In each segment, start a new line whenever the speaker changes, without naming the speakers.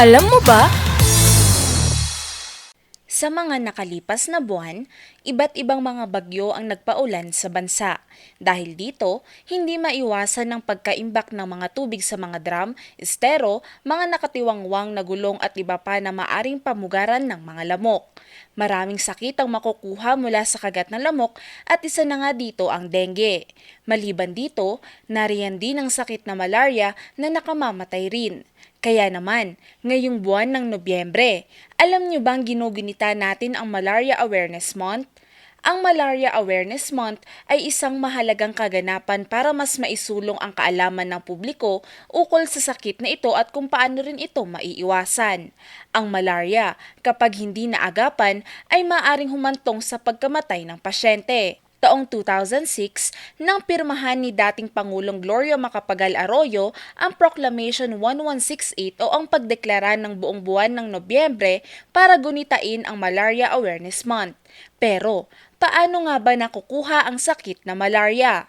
Alam mo ba?
Sa mga nakalipas na buwan, iba't ibang mga bagyo ang nagpaulan sa bansa. Dahil dito, hindi maiwasan ng pagkaimbak ng mga tubig sa mga drum, estero, mga nakatiwangwang na gulong at iba pa na maaring pamugaran ng mga lamok. Maraming sakit ang makukuha mula sa kagat ng lamok at isa na nga dito ang dengue. Maliban dito, nariyan din ang sakit na malaria na nakamamatay rin. Kaya naman, ngayong buwan ng Nobyembre, alam niyo bang ginugunita natin ang Malaria Awareness Month? Ang Malaria Awareness Month ay isang mahalagang kaganapan para mas maisulong ang kaalaman ng publiko ukol sa sakit na ito at kung paano rin ito maiiwasan. Ang malaria, kapag hindi naagapan, ay maaring humantong sa pagkamatay ng pasyente taong 2006 nang pirmahan ni dating Pangulong Gloria Macapagal Arroyo ang Proclamation 1168 o ang pagdeklara ng buong buwan ng Nobyembre para gunitain ang Malaria Awareness Month. Pero, paano nga ba nakukuha ang sakit na malaria?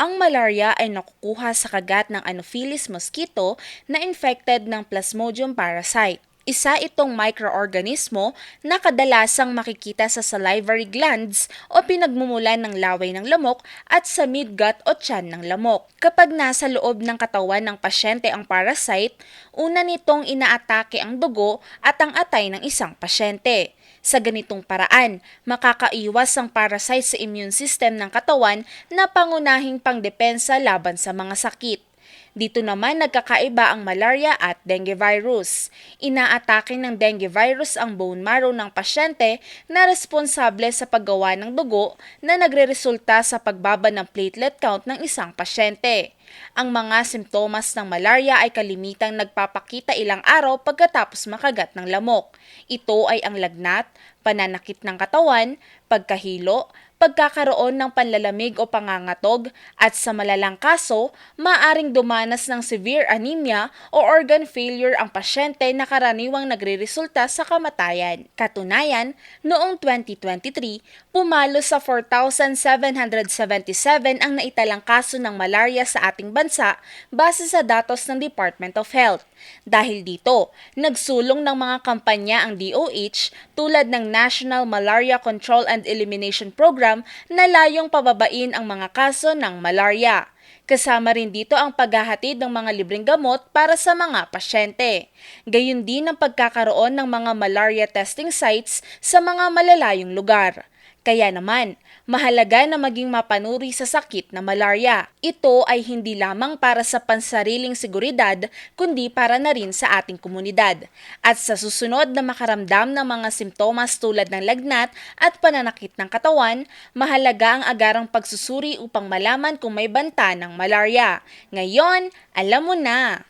Ang malaria ay nakukuha sa kagat ng Anopheles mosquito na infected ng Plasmodium parasite. Isa itong microorganismo na kadalasang makikita sa salivary glands o pinagmumulan ng laway ng lamok at sa midgut o tiyan ng lamok. Kapag nasa loob ng katawan ng pasyente ang parasite, una nitong inaatake ang dugo at ang atay ng isang pasyente. Sa ganitong paraan, makakaiwas ang parasite sa immune system ng katawan na pangunahing pangdepensa laban sa mga sakit. Dito naman nagkakaiba ang malaria at dengue virus. Inaatake ng dengue virus ang bone marrow ng pasyente na responsable sa paggawa ng dugo na nagreresulta sa pagbaba ng platelet count ng isang pasyente. Ang mga simptomas ng malaria ay kalimitang nagpapakita ilang araw pagkatapos makagat ng lamok. Ito ay ang lagnat, pananakit ng katawan, pagkahilo, pagkakaroon ng panlalamig o pangangatog at sa malalang kaso, maaring dumanas ng severe anemia o organ failure ang pasyente na karaniwang nagreresulta sa kamatayan. Katunayan, noong 2023, pumalo sa 4,777 ang naitalang kaso ng malaria sa ating bansa base sa datos ng Department of Health. Dahil dito, nagsulong ng mga kampanya ang DOH tulad ng National Malaria Control and Elimination Program na layong pababain ang mga kaso ng malaria. Kasama rin dito ang paghahatid ng mga libreng gamot para sa mga pasyente. Gayun din ang pagkakaroon ng mga malaria testing sites sa mga malalayong lugar. Kaya naman, mahalaga na maging mapanuri sa sakit na malaria. Ito ay hindi lamang para sa pansariling seguridad, kundi para na rin sa ating komunidad. At sa susunod na makaramdam ng mga simptomas tulad ng lagnat at pananakit ng katawan, mahalaga ang agarang pagsusuri upang malaman kung may banta ng malaria. Ngayon, alam mo na!